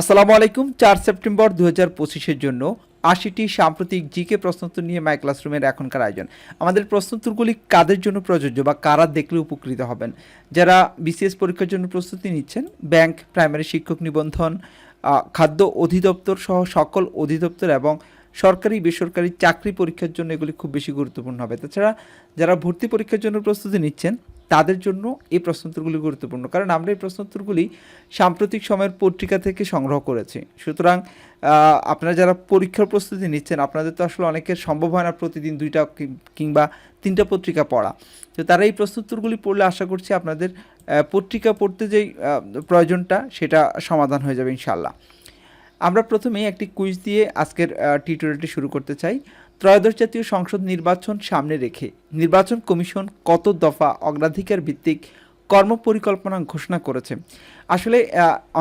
আসসালামু আলাইকুম। চার সেপ্টেম্বর দু হাজার পঁচিশের জন্য আশিটি সাম্প্রতিক জিকে প্রশ্নোত্তর নিয়ে মাই ক্লাসরুমের এখনকার আয়োজন। আমাদের প্রশ্নোত্তরগুলি কাদের জন্য প্রযোজ্য বা কারা দেখলে উপকৃত হবেন? যারা বিসিএস পরীক্ষার জন্য প্রস্তুতি নিচ্ছেন, ব্যাংক, প্রাইমারি শিক্ষক নিবন্ধন খাদ্য অধিদপ্তর সহ সকল অধিদপ্তর এবং সরকারি, বেসরকারি চাকরি পরীক্ষার জন্য এগুলি খুব বেশি গুরুত্বপূর্ণ হবে। তাছাড়া যারা ভর্তি পরীক্ষার জন্য প্রস্তুতি নিচ্ছেন তাদের জন্য এই প্রশ্নোত্তরগুলি গুরুত্বপূর্ণ। কারণ আমরা এই প্রশ্নোত্তরগুলি সাম্প্রতিক সময়ের পত্রিকা থেকে সংগ্রহ করেছি। সুতরাং আপনারা যারা পরীক্ষার প্রস্তুতি নিচ্ছেন, আপনাদের তো আসলে অনেকের সম্ভব হয় না প্রতিদিন দুইটা কিংবা তিনটা পত্রিকা পড়া। তো তারা এই প্রশ্নোত্তরগুলি পড়লে আশা করছি আপনাদের পত্রিকা পড়তে যেই প্রয়োজনটা, সেটা সমাধান হয়ে যাবে ইনশাল্লাহ আমরা প্রথমেই একটি কুইজ দিয়ে আজকের টিউটোরিয়ালটি শুরু করতে চাই। ত্রয়োদশ জাতীয় সংসদ নির্বাচন সামনে রেখে নির্বাচন কমিশন কত দফা অগ্রাধিকার ভিত্তিক কর্মপরিকল্পনা ঘোষণা করেছে? আসলে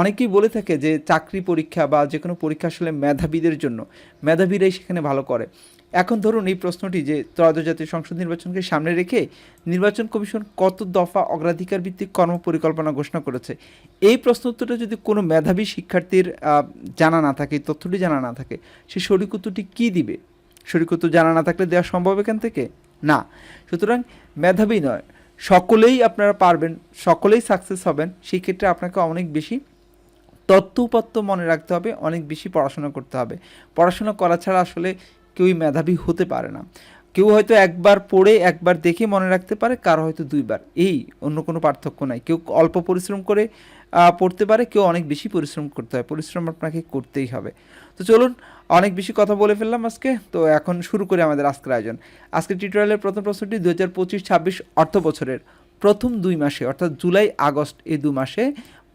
অনেকেই বলে থাকে যে চাকরি পরীক্ষা বা যে কোনো পরীক্ষা আসলে মেধাবীদের জন্য, মেধাবীরাই সেখানে ভালো করে। এখন ধরুন এই প্রশ্নটি যে ত্রয়োদশ জাতীয় সংসদ নির্বাচনকে সামনে রেখে নির্বাচন কমিশন কত দফা অগ্রাধিকার ভিত্তিক কর্মপরিকল্পনা ঘোষণা করেছে, এই প্রশ্ন উত্তরটা যদি কোনো মেধাবী শিক্ষার্থীর জানা না থাকে, তথ্যটি জানা না থাকে, সে সঠিক উত্তরটি কী দিবে? উত্তর জানা না থাকলে দেওয়া সম্ভব এখান থেকে? না। সুতরাং মেধাবী নয়। সকলেই আপনারা পারবেন, সকলেই সাকসেস হবেন, সেই ক্ষেত্রে আপনাকে অনেক বেশি তথ্য উপাত্ত মনে রাখতে হবে, অনেক বেশি পড়াশোনা করতে হবে। পড়াশোনা করা ছাড়া আসলে কেউই মেধাবী হতে পারে না। কেউ হয়তো একবার পড়ে একবার দেখে মনে রাখতে পারে, কারও হয়তো দুইবার। এই অন্য কোনো পার্থক্য নাই। কেউ অল্প পরিশ্রম করে পড়তে পারে, কেউ অনেক বেশি পরিশ্রম করতে হয়। পরিশ্রম আপনাকে করতেই হবে। তো চলুন, অনেক বেশি কথা বলে ফেললাম আজকে। তো এখন শুরু করি আমাদের আজকের আয়োজন। আজকের টিউটোরিয়ালের প্রথম প্রশ্নটি দু হাজার পঁচিশ ছাব্বিশ অর্থ বছরের প্রথম দুই মাসে, অর্থাৎ জুলাই, আগস্ট এই দু মাসে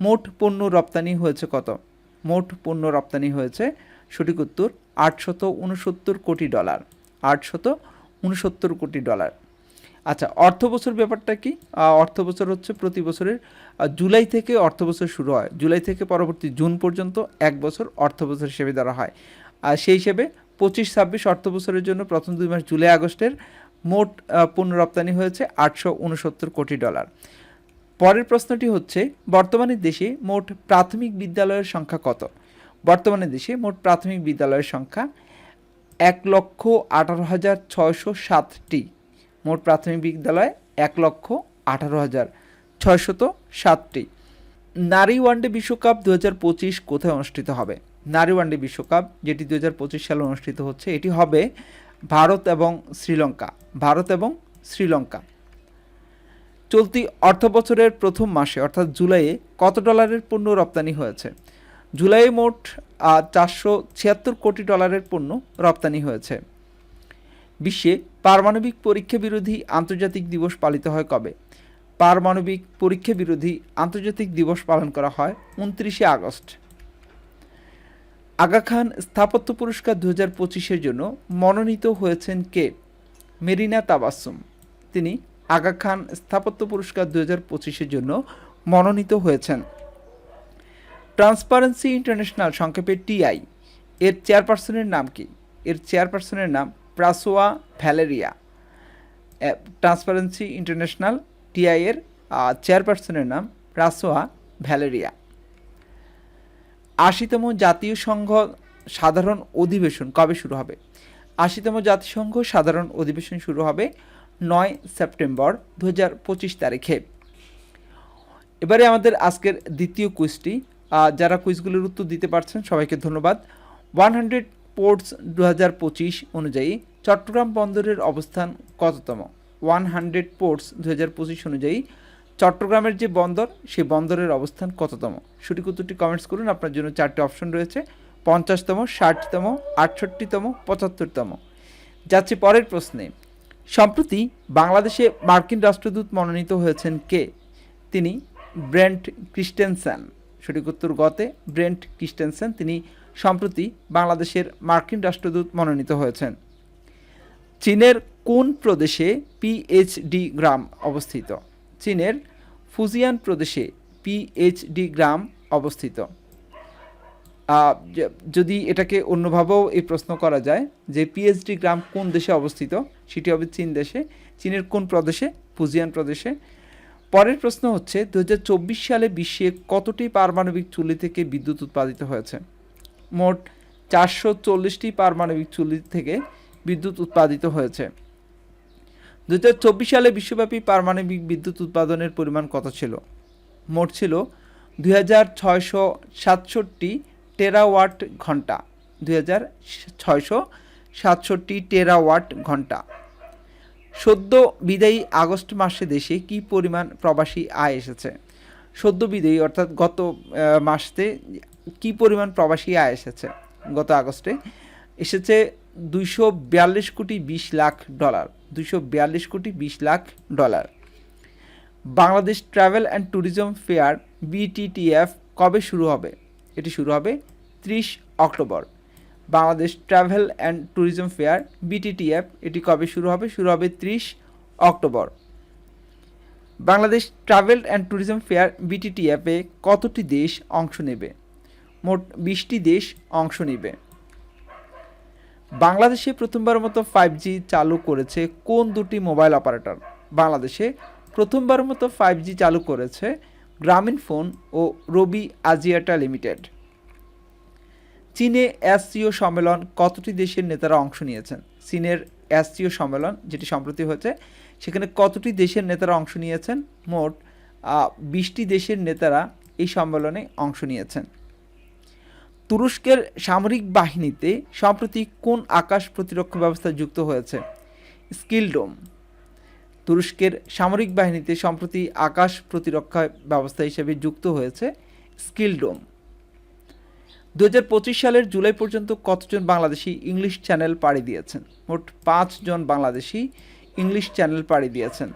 মোট পণ্য রপ্তানি হয়েছে কত? মোট পণ্য রপ্তানি হয়েছে, সঠিক উত্তর, আটশত উনসত্তর কোটি ডলার। আটশত উনসত্তর কোটি ডলার। আচ্ছা অর্থ বছর ব্যাপারটা কি? অর্থ বছর হচ্ছে প্রতি বছরের জুলাই থেকে অর্থ বছর শুরু হয়। জুলাই থেকে পরবর্তী জুন পর্যন্ত এক বছর অর্থ বছর হিসেবে ধরা হয়। আর সেই হিসেবে পঁচিশ, ছাব্বিশ অর্থ বছরের জন্য প্রথম দুই মাস জুলাই, আগস্টের মোট পণ্য রপ্তানি হয়েছে আটশো উনসত্তর কোটি ডলার। পরের প্রশ্নটি হচ্ছে, বর্তমানে দেশে মোট প্রাথমিক বিদ্যালয়ের সংখ্যা কত? বর্তমানে দেশে মোট প্রাথমিক বিদ্যালয়ের সংখ্যা এক লক্ষ আঠারো হাজার ছয়শো সাতটি। মোট প্রাথমিক বিদ্যালয় এক লক্ষ আঠারো হাজার ছয়শত সাতটি। নারী ওয়ানডে বিশ্বকাপ দু হাজার পঁচিশ কোথায় অনুষ্ঠিত হবে? নারী ওয়ানডে বিশ্বকাপ, যেটি দু হাজার পঁচিশ সালে অনুষ্ঠিত হচ্ছে, এটি হবে ভারত এবং শ্রীলঙ্কা। ভারত এবং শ্রীলঙ্কা। চলতি অর্থ বছরের প্রথম মাসে, অর্থাৎ জুলাইয়ে, কত ডলারের পণ্য রপ্তানি হয়েছে? জুলাইয়ে মোট চারশো ছিয়াত্তর কোটি ডলারের পণ্য রপ্তানি হয়েছে। বিশ্বে পারমাণবিক পরীক্ষা বিরোধী আন্তর্জাতিক দিবস পালিত হয় কবে? পারমাণবিক পরীক্ষা বিরোধী আন্তর্জাতিক দিবস পালন করা হয় উনত্রিশে আগস্ট। আগা খান স্থাপত্য পুরস্কার দু হাজার পঁচিশের জন্য মনোনীত হয়েছেন কে? মেরিনা তাবাসুম তিনি আগা খান স্থাপত্য পুরস্কার দু হাজার পঁচিশের জন্য মনোনীত হয়েছেন। ট্রান্সপারেন্সি ইন্টারন্যাশনাল সংক্ষেপে টিআই এর চেয়ারপারসনের নাম কি? এর চেয়ারপারসনের নাম Francois Valerian Transparency International TI এর চেয়ারপারসনের নাম প্রাসোয়া ভ্যালেরিয়া আশিতম জাতীয় সংঘ সাধারণ অধিবেশন কবে শুরু হবে? আশিতম জাতিসংঘ সাধারণ অধিবেশন শুরু হবে নয় সেপ্টেম্বর দু হাজার পঁচিশ তারিখে। এবারে আমাদের আজকের দ্বিতীয় কুইজটি যারা কুইজগুলোর উত্তর দিতে পারছেন, সবাইকে ধন্যবাদ। ওয়ান হান্ড্রেড পোর্টস দু হাজার পঁচিশ অনুযায়ী চট্টগ্রাম বন্দরের অবস্থান কততম? ওয়ান হান্ড্রেড পোর্টস দু হাজার পঁচিশ অনুযায়ী চট্টগ্রামের যে বন্দর সেই বন্দরের অবস্থান কততম? সঠিক উত্তরটি কমেন্টস করুন। আপনার জন্য চারটি অপশন রয়েছে। পঞ্চাশতম, ষাটতম, আটষট্টিতম, পঁচাত্তরতম। যাচ্ছে পরের প্রশ্নে। সম্প্রতি বাংলাদেশে মার্কিন রাষ্ট্রদূত মনোনীত হয়েছেন কে? তিনি ব্রেন্ট ক্রিস্টেনসেন। সঠিক উত্তর গতে ব্রেন্ট ক্রিস্টেনসেন তিনি সম্প্রতি বাংলাদেশের মার্কিন রাষ্ট্রদূত মনোনীত হয়েছেন। চীনের কোন প্রদেশে পিএইচডি গ্রাম অবস্থিত? চীনের ফুজিয়ান প্রদেশে পিএইচডি গ্রাম অবস্থিত। যদি এটাকে অন্যভাবেও এই প্রশ্ন করা যায় যে পিএইচডি গ্রাম কোন দেশে অবস্থিত, সেটি হবে চীন দেশে। চীনের কোন প্রদেশে? ফুজিয়ান প্রদেশে। পরের প্রশ্ন হচ্ছে দু হাজার চব্বিশ সালে বিশ্বে কতটি পারমাণবিক চুল্লি থেকে বিদ্যুৎ উৎপাদিত হয়েছে? মোট চারশো চল্লিশটি পারমাণবিক চুল্লি থেকে বিদ্যুৎ উৎপাদিত হয়েছে। দু হাজার চব্বিশ সালে বিশ্বব্যাপী পারমাণবিক বিদ্যুৎ উৎপাদনের পরিমাণ কত ছিল? মোট ছিল দুই হাজার ছয়শো সাতষট্টি টেরাওয়াট ঘণ্টা। দুই হাজার ছয়শো সাতষট্টি টেরাওয়াট ঘণ্টা। সদ্য বিদায়ী আগস্ট মাসে দেশে কি পরিমাণ প্রবাসী আয় এসেছে? সদ্য বিদায়ী অর্থাৎ গত আহ, মাসে কি পরিমাণ প্রবাসী আয় এসেছে গত আগস্টে? এসেছে দুইশো বিয়াল্লিশ কোটি বিশ লাখ ডলার দুইশো বিয়াল্লিশ কোটি বিশ lakh dollar. Bangladesh Travel and Tourism Fair BTTF কবে শুরু হবে? এটি শুরু হবে ত্রিশ October. Bangladesh Travel and Tourism Fair BTTF এটি কবে শুরু হবে? শুরু হবে ত্রিশ October. Bangladesh Travel and Tourism Fair বিটিটিএফে কতটি দেশ অংশ নেবে? মোট বিশটি দেশ অংশ নেবে। বাংলাদেশে প্রথমবার মতো ফাইভ জি চালু করেছে কোন দুটি মোবাইল অপারেটর? বাংলাদেশে প্রথমবার মতো ফাইভ জি চালু করেছে গ্রামীণ ফোন ও রবি আজিয়াটা লিমিটেড। চীনে এসসিও সম্মেলন কতটি দেশের নেতারা অংশ নিয়েছেন? চীনের এসসিও সম্মেলন যেটি সম্প্রতি হয়েছে, সেখানে কতটি দেশের নেতারা অংশ নিয়েছেন? মোট বিশটি দেশের নেতারা এই সম্মেলনে অংশ নিয়েছেন। তুরস্কের সামরিক বাহিনীতে সম্প্রতি কোন আকাশ প্রতিরক্ষা ব্যবস্থা যুক্ত হয়েছে? স্কিলডোম তুরস্কের সামরিক বাহিনীতে সম্প্রতি আকাশ প্রতিরক্ষা ব্যবস্থা হিসেবে যুক্ত হয়েছে স্কিলডোম দু হাজার পঁচিশ সালের জুলাই পর্যন্ত কতজন বাংলাদেশি ইংলিশ চ্যানেল পাড়ি দিয়েছেন? মোট পাঁচজন বাংলাদেশি ইংলিশ চ্যানেল পাড়ি দিয়েছেন।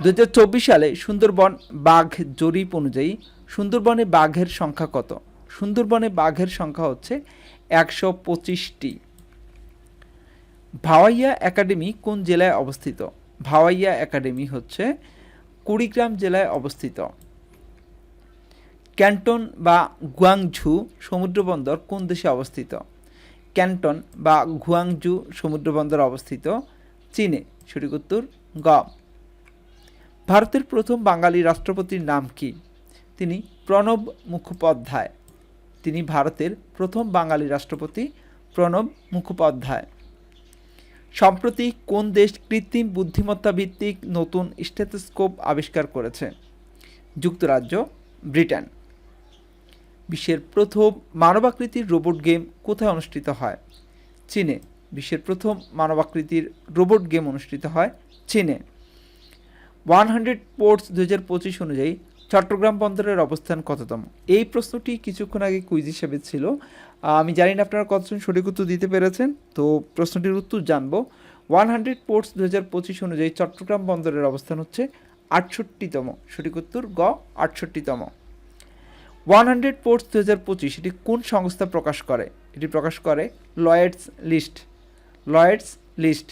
দু হাজার চব্বিশ সালে সুন্দরবন বাঘ জরিপ অনুযায়ী সুন্দরবনে বাঘের সংখ্যা কত? সুন্দরবনে বাঘের সংখ্যা হচ্ছে একশো পঁচিশটি। ভাওয়াইয়া একাডেমি কোন জেলায় অবস্থিত? ভাওয়াইয়া একাডেমি হচ্ছে কুড়িগ্রাম জেলায় অবস্থিত। ক্যান্টন বা গুয়াংঝু সমুদ্রবন্দর কোন দেশে অবস্থিত? ক্যান্টন বা গুয়াংজু সমুদ্রবন্দর অবস্থিত চীনে। সঠিক উত্তর, গ। ভারতের প্রথম বাঙালি রাষ্ট্রপতির নাম কি? তিনি প্রণব মুখোপাধ্যায়। তিনি ভারতের প্রথম বাঙালি রাষ্ট্রপতি প্রণব মুখোপাধ্যায়। সম্প্রতি কোন দেশ কৃত্রিম বুদ্ধিমত্তা ভিত্তিক নতুন স্টেথোস্কোপ আবিষ্কার করেছে? যুক্তরাজ্য, ব্রিটেন। বিশ্বের প্রথম মানবাকৃতির রোবট গেম কোথায় অনুষ্ঠিত হয়? চীনে। বিশ্বের প্রথম মানবাকৃতির রোবট গেম অনুষ্ঠিত হয় চীনে। ওয়ান হান্ড্রেড পোর্টস দু হাজার পঁচিশ অনুযায়ী চট্টগ্রাম বন্দরের অবস্থান কততম? এই প্রশ্নটি কিছুক্ষণ আগে কুইজ হিসেবে ছিল। আমি জানি না আপনারা কতজন সঠিক উত্তর দিতে পেরেছেন। তো প্রশ্নটির উত্তর জানব। ওয়ান হান্ড্রেড পোর্টস দু হাজার পঁচিশ অনুযায়ী চট্টগ্রাম বন্দরের অবস্থান হচ্ছে আটষট্টিতম। সঠিক উত্তর গ, আটষট্টিতম। ওয়ান হান্ড্রেড পোর্টস দু হাজার পঁচিশ, এটি কোন সংস্থা প্রকাশ করে? এটি প্রকাশ করে লয়েডস লিস্ট। Lloyds list.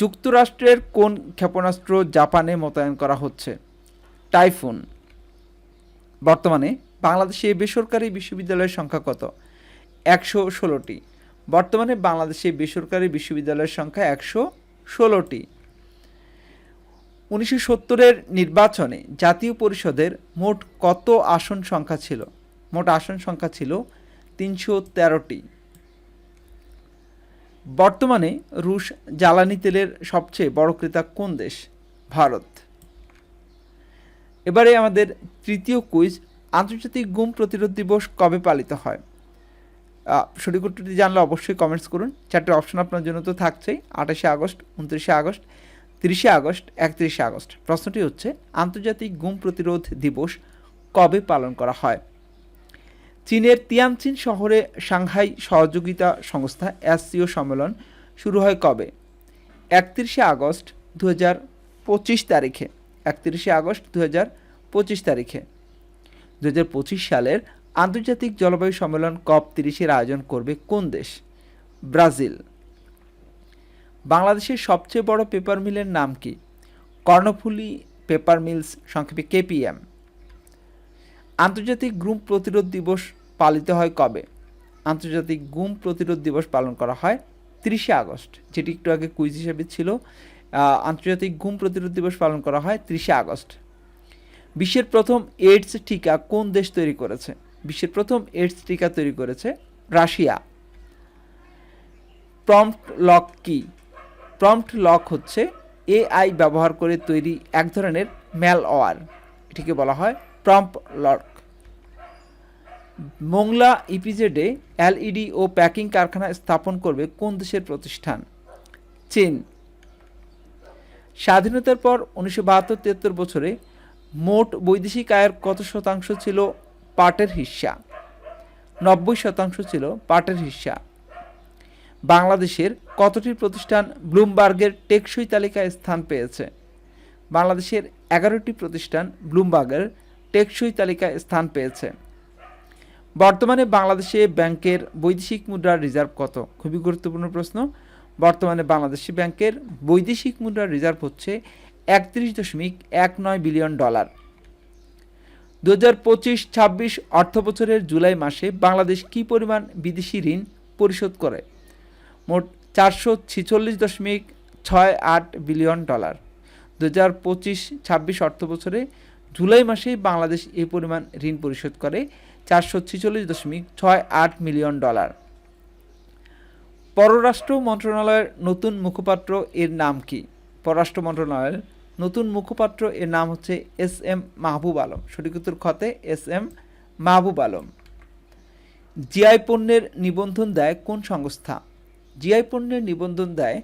যুক্তরাষ্ট্রের কোন ক্ষেপণাস্ত্র জাপানে মোতায়েন করা হচ্ছে? টাইফুন। বর্তমানে বাংলাদেশে বেসরকারি বিশ্ববিদ্যালয়ের সংখ্যা কত? একশো ষোলোটি। বর্তমানে বাংলাদেশে বেসরকারি বিশ্ববিদ্যালয়ের সংখ্যা একশো ষোলোটি। উনিশশো সত্তরের নির্বাচনে জাতীয় পরিষদের মোট কত আসন সংখ্যা ছিল? মোট আসন সংখ্যা ছিল তিনশো তেরোটি। বর্তমানে রুশ জ্বালানি তেলের সবচেয়ে বড় ক্রেতা কোন দেশ? ভারত। এবারে আমাদের তৃতীয় কুইজ, আন্তর্জাতিক গুম প্রতিরোধ দিবস কবে পালিত হয়? সঠিক উত্তরটি জানলে অবশ্যই কমেন্টস করুন। চারটে অপশন আপনার জন্য তো থাকছেই, আঠাশে আগস্ট, উনত্রিশে আগস্ট। তিরিশে আগস্ট, একত্রিশে আগস্ট। প্রশ্নটি হচ্ছে, আন্তর্জাতিক গুম প্রতিরোধ দিবস কবে পালন করা হয়? চীনের তিয়ানচিন শহরে সাংহাই সহযোগিতা সংস্থা এসসিও সম্মেলন শুরু হয় কবে? একত্রিশে আগস্ট দু পঁচিশ তারিখে। একত্রিশে আগস্ট দু পঁচিশ তারিখে। দু পঁচিশ সালের আন্তর্জাতিক জলবায়ু সম্মেলন কপ তিরিশের আয়োজন করবে কোন দেশ? ব্রাজিল। বাংলাদেশের সবচেয়ে বড় পেপার মিলের নাম কি? কর্ণফুলী পেপার মিলস সংক্ষেপে কেপিএম আন্তর্জাতিক গুম প্রতিরোধ দিবস পালিত হয় কবে? আন্তর্জাতিক গুম প্রতিরোধ দিবস পালন করা হয় তিরিশে আগস্ট, যেটি একটু আগে কুইজ হিসেবে ছিল। আন্তর্জাতিক গুম প্রতিরোধ দিবস পালন করা হয় ত্রিশে আগস্ট। বিশ্বের প্রথম এইডস টিকা কোন দেশ তৈরি করেছে? বিশ্বের প্রথম এইডস টিকা তৈরি করেছে রাশিয়া। প্রম্পট লক কি? প্রম্পট লক হচ্ছে এআই ব্যবহার করে তৈরি এক ধরনের ম্যালওয়ার এটিকে বলা হয় প্রম্প লক মোংলা ইপিজেডে এলইডি ও প্যাকিং কারখানা স্থাপন করবে কোন দেশের প্রতিষ্ঠান? চীন। স্বাধীনতার পর উনিশশো বাহাত্তর তিয়াত্তর বছরে মোট বৈদেশিক আয়ের কত শতাংশ ছিল পাটের হিস্সা নব্বই শতাংশ ছিল পাটের হিস্সা বাংলাদেশের কতটি প্রতিষ্ঠান ব্লুমবার্গের টেকসই তালিকায় স্থান পেয়েছে? বাংলাদেশের এগারোটি প্রতিষ্ঠান ব্লুমবার্গের টেকসই তালিকায় স্থান পেয়েছে। বর্তমানে বাংলাদেশে ব্যাংকের বৈদেশিক মুদ্রার রিজার্ভ কত? খুবই গুরুত্বপূর্ণ প্রশ্ন। বর্তমানে বাংলাদেশি ব্যাংকের বৈদেশিক মুদ্রার রিজার্ভ হচ্ছে একত্রিশ দশমিক এক নয় বিলিয়ন ডলার। দু হাজার পঁচিশ ছাব্বিশ অর্থ বছরের জুলাই মাসে বাংলাদেশ কী পরিমাণ বিদেশি ঋণ পরিশোধ করে? মোট চারশো ছিচল্লিশ দশমিক ছয় আট বিলিয়ন ডলার। দু হাজার পঁচিশ ছাব্বিশ অর্থ বছরে জুলাই মাসেই বাংলাদেশ এই পরিমাণ ঋণ পরিশোধ করে চারশো ছিচল্লিশ দশমিক ছয় আট মিলিয়ন ডলার। পররাষ্ট্র মন্ত্রণালয়ের নতুন মুখপাত্র এর নাম কি? পররাষ্ট্র মন্ত্রণালয়ের নতুন মুখপাত্র এর নাম হচ্ছে এস এম মাহবুব আলম। সঠিক উত্তর খতে S M Mahbub Alam. GI পণ্যের নিবন্ধন দেয় কোন সংস্থা? জিআই পণ্যের নিবন্ধন দেয়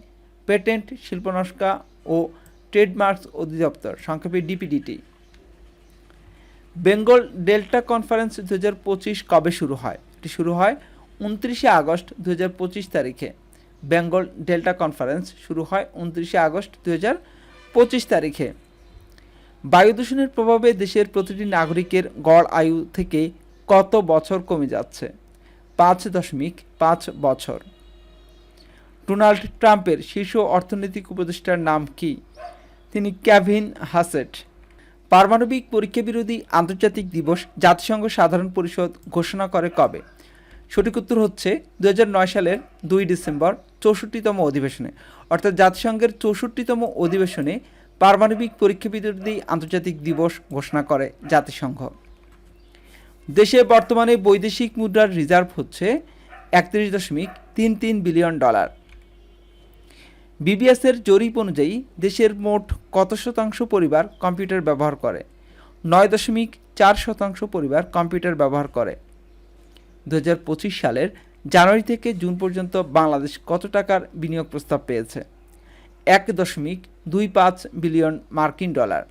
পেটেন্ট শিল্পনস্কা ও ট্রেডমার্কস অধিদপ্তর, সংক্ষেপে ডিপিডিটি। বেঙ্গল ডেল্টা কনফারেন্স দু হাজার পঁচিশ কবে শুরু হয়? এটি শুরু হয় উনত্রিশে আগস্ট দু হাজার পঁচিশ তারিখে। বেঙ্গল ডেল্টা কনফারেন্স শুরু হয় উনত্রিশে আগস্ট দু হাজার পঁচিশ তারিখে। বায়ু দূষণের প্রভাবে দেশের প্রতিটি নাগরিকের গড় আয়ু থেকে কত বছর কমে যাচ্ছে? পাঁচ দশমিক পাঁচ বছর। ডোনাল্ড ট্রাম্পের শীর্ষ অর্থনৈতিক উপদেষ্টার নাম কি? তিনি ক্যাভিন হাসেট। পারমাণবিক পরীক্ষা বিরোধী আন্তর্জাতিক দিবস জাতিসংঘ সাধারণ পরিষদ ঘোষণা করে কবে? সঠিক উত্তর হচ্ছে দু হাজার নয় সালের দুই ডিসেম্বর, চৌষট্টিতম অধিবেশনে। অর্থাৎ জাতিসংঘের চৌষট্টিতম অধিবেশনে পারমাণবিক পরীক্ষা বিরোধী আন্তর্জাতিক দিবস ঘোষণা করে জাতিসংঘ। দেশে বর্তমানে বৈদেশিক মুদ্রার রিজার্ভ হচ্ছে একত্রিশ দশমিক তিন তিন বিলিয়ন ডলার। বিবিএসের জরিপ অনুযায়ী দেশের মোট কত শতাংশ পরিবার কম্পিউটার ব্যবহার করে? নয় দশমিক চার শতাংশ পরিবার কম্পিউটার ব্যবহার করে। দু হাজার পঁচিশ সালের জানুয়ারি থেকে জুন পর্যন্ত বাংলাদেশ কত টাকার বিনিয়োগ প্রস্তাব পেয়েছে? এক দশমিক দুই পাঁচ বিলিয়ন মার্কিন ডলার।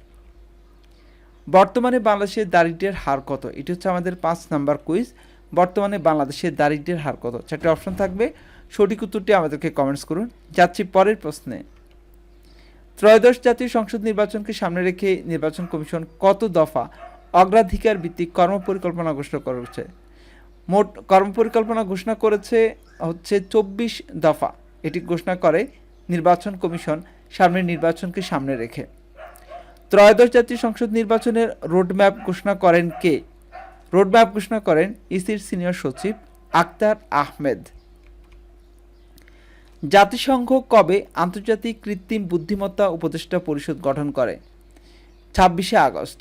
বর্তমানে বাংলাদেশের দারিদ্র্যের হার কত? এটি হচ্ছে আমাদের পাঁচ নাম্বার কুইজ। বর্তমানে বাংলাদেশের দারিদ্র্যের হার কত? চারটি অপশন থাকবে। সঠিক উত্তরটি আমাদেরকে কমেন্টস করুন। যাচ্ছি পরের প্রশ্নে। ত্রয়োদশ জাতীয় সংসদ নির্বাচনকে সামনে রেখে নির্বাচন কমিশন কত দফা অগ্রাধিকার ভিত্তিক কর্মপরিকল্পনা ঘোষণা করেছে? মোট কর্মপরিকল্পনা ঘোষণা করেছে হচ্ছে চব্বিশ দফা। এটি ঘোষণা করে নির্বাচন কমিশন সামনের নির্বাচনকে সামনে রেখে। ত্রয়োদশ জাতীয় সংসদ নির্বাচনের রোডম্যাপ ঘোষণা করেন কে? রোডম্যাপ ঘোষণা করেন ইসির সিনিয়র সচিব আক্তার আহমেদ। জাতিসংঘ কবে আন্তর্জাতিক কৃত্রিম বুদ্ধিমত্তা উপদেষ্টা পরিষদ গঠন করে? ছাব্বিশে আগস্ট।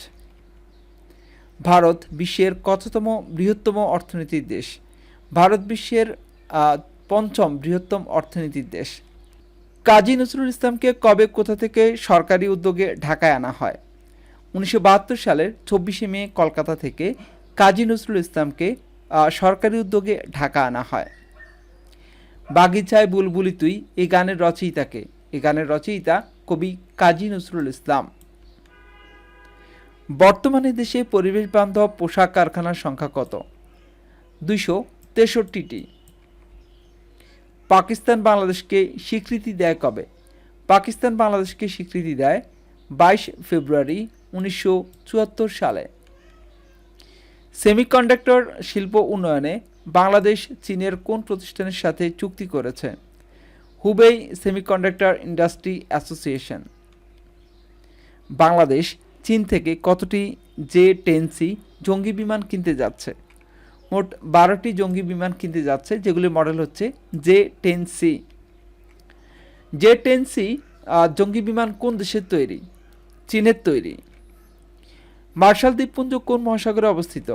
ভারত বিশ্বের কততম বৃহত্তম অর্থনীতির দেশ? ভারত বিশ্বের পঞ্চম বৃহত্তম অর্থনীতির দেশ। কাজী নজরুল ইসলামকে কবে কোথা থেকে সরকারি উদ্যোগে ঢাকায় আনা হয়? উনিশশো বাহাত্তর সালের চব্বিশে মে কলকাতা থেকে কাজী নজরুল ইসলামকে সরকারি উদ্যোগে ঢাকা আনা হয়। বাগিচায় বুলবুলি তুই এই গানের রচয়িতাকে। এই গানের রচয়িতা কবি কাজী নজরুল ইসলাম। বর্তমানে দেশে পরিবেশ বান্ধব পোশাক কারখানার সংখ্যা কত? দুইশো তেষট্টিটি। পাকিস্তান বাংলাদেশকে স্বীকৃতি দেয় কবে? পাকিস্তান বাংলাদেশকে স্বীকৃতি দেয় বাইশ ফেব্রুয়ারি উনিশশো চুয়াত্তর সালে। সেমিকন্ডাক্টর শিল্প উন্নয়নে বাংলাদেশ, চীনের কোন প্রতিষ্ঠানের সাথে চুক্তি করেছে? Hubei semiconductor industry association. Bangladesh, চীন থেকে কতটি জে টেন সি জঙ্গি বিমান কিনতে যাচ্ছে? মোট বারোটি জঙ্গি বিমান কিনতে যাচ্ছে যেগুলির মডেল হচ্ছে J ten C. J ten C জঙ্গি বিমান কোন দেশের তৈরি? চীনের তৈরি। মার্শাল দ্বীপপুঞ্জ কোন মহাসাগরে অবস্থিত?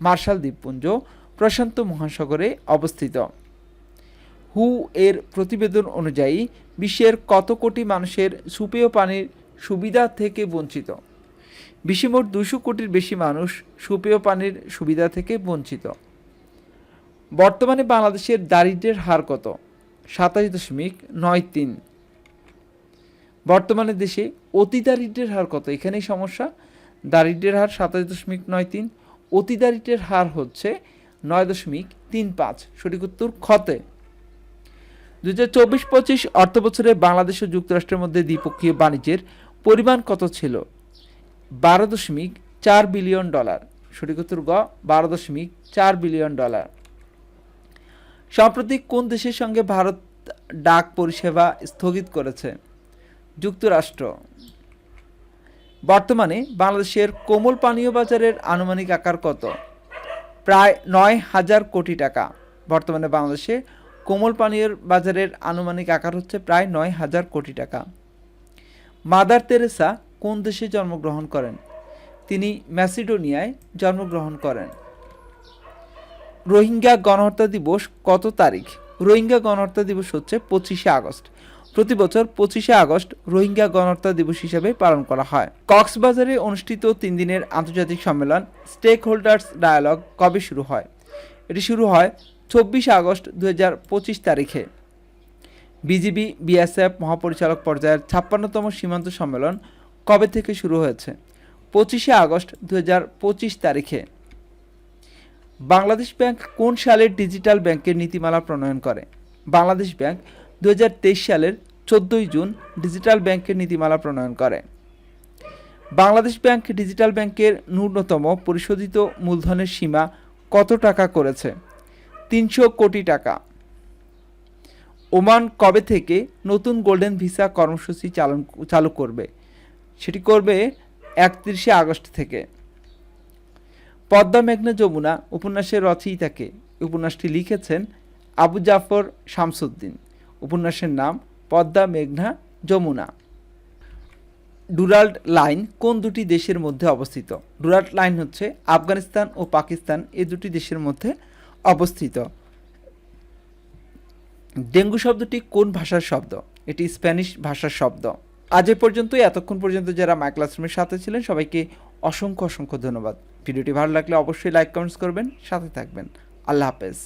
মার্শাল দ্বীপপুঞ্জ প্রশান্ত মহাসাগরে অবস্থিত। হু এর প্রতিবেদন অনুযায়ী, বিশ্বের কত কোটি মানুষের সুপেয় পানির সুবিধা থেকে বঞ্চিত? বিশ্বে মোট দুশো কোটির বেশি মানুষ সুপেয় পানির সুবিধা থেকে বঞ্চিত। বর্তমানে বাংলাদেশের দারিদ্র্যের হার কত? সাতাশ দশমিক নয় তিন। বর্তমানে দেশে অতি দারিদ্র্যের হার কত? এখানেই সমস্যা। দারিদ্র্যের হার সাতাশ দশমিক নয় তিন। অতি দারিদ্র্যের হার হচ্ছে নয় দশমিক তিন পাঁচ। সঠিক উত্তর খতে দু হাজার চব্বিশ পঁচিশ অর্থ বছরে বাংলাদেশ ও যুক্তরাষ্ট্রের মধ্যে দ্বিপক্ষীয় বাণিজ্যের পরিমাণ কত ছিল? বারো দশমিক চার বিলিয়ন ডলার। সঠিক উত্তর গ, বারো দশমিক চার বিলিয়ন ডলার। সম্প্রতি কোন দেশের সঙ্গে ভারত ডাক পরিষেবা স্থগিত করেছে? যুক্তরাষ্ট্র। বর্তমানে বাংলাদেশের কোমল পানীয় বাজারের আনুমানিক আকার কত? প্রায় নয় হাজার কোটি টাকা। বর্তমানে বাংলাদেশে কোমল পানীয়ের বাজারের আনুমানিক আকার হচ্ছে প্রায় নয় হাজার কোটি টাকা। মাদার তেরেসা কোন দেশে জন্মগ্রহণ করেন? তিনি ম্যাসিডোনিয়ায় জন্মগ্রহণ করেন। রোহিঙ্গা গণহত্যা দিবস কত তারিখ? রোহিঙ্গা গণহত্যা দিবস হচ্ছে পঁচিশে আগস্ট। প্রতি বছর পঁচিশে আগস্ট রোহিঙ্গা গণহত্যা দিবস হিসেবে পালন করা হয়। কক্সবাজারে অনুষ্ঠিত তিন দিনের আন্তর্জাতিক সম্মেলন স্টেক হোল্ডার্স ডায়ালগ কবে শুরু হয়? এটি শুরু হয় চব্বিশে আগস্ট দুহাজার পঁচিশ তারিখে। বিজিবি, বিএসএফ, মহাপরিচালক পর্যায়ের ছাপ্পান্নতম সীমান্ত সম্মেলন কবে থেকে শুরু হয়েছে? পঁচিশে আগস্ট দু হাজার পঁচিশ তারিখে। বাংলাদেশ ব্যাংক কোন সালে ডিজিটাল ব্যাংকের নীতিমালা প্রণয়ন করে? বাংলাদেশ ব্যাংক দু হাজার তেইশ সালের চোদ্দোই জুন ডিজিটাল ব্যাংকের নীতিমালা প্রণয়ন করে। বাংলাদেশ ব্যাংক ডিজিটাল ব্যাংকের ন্যূনতম পরিশোধিত মূলধনের সীমা কত টাকা করেছে? তিনশো কোটি টাকা। ওমান কবে থেকে নতুন গোল্ডেন ভিসা কর্মসূচি চালন চালু করবে? সেটি করবে একত্রিশে আগস্ট থেকে। পদ্মা মেঘনা যমুনা উপন্যাসের রচয়িতাকে উপন্যাসটি লিখেছেন আবু জাফর শামসুদ্দিন। উপন্যাসের নাম পদ্মা, মেঘনা, যমুনা। ডুরাল্ড লাইন কোন দুটি দেশের মধ্যে অবস্থিত? ডুরাল্ড লাইন হচ্ছে আফগানিস্তান ও পাকিস্তান এই দুটি দেশের মধ্যে অবস্থিত। ডেঙ্গু শব্দটি কোন ভাষার শব্দ? এটি স্প্যানিশ ভাষার শব্দ। আজ এ পর্যন্তই। এতক্ষণ পর্যন্ত যারা মাই ক্লাসরুমের সাথে ছিলেন, সবাইকে অসংখ্য অসংখ্য ধন্যবাদ। ভিডিওটি ভালো লাগলে অবশ্যই লাইক কমেন্টস করবেন, সাথে থাকবেন। আল্লাহ হাফেজ।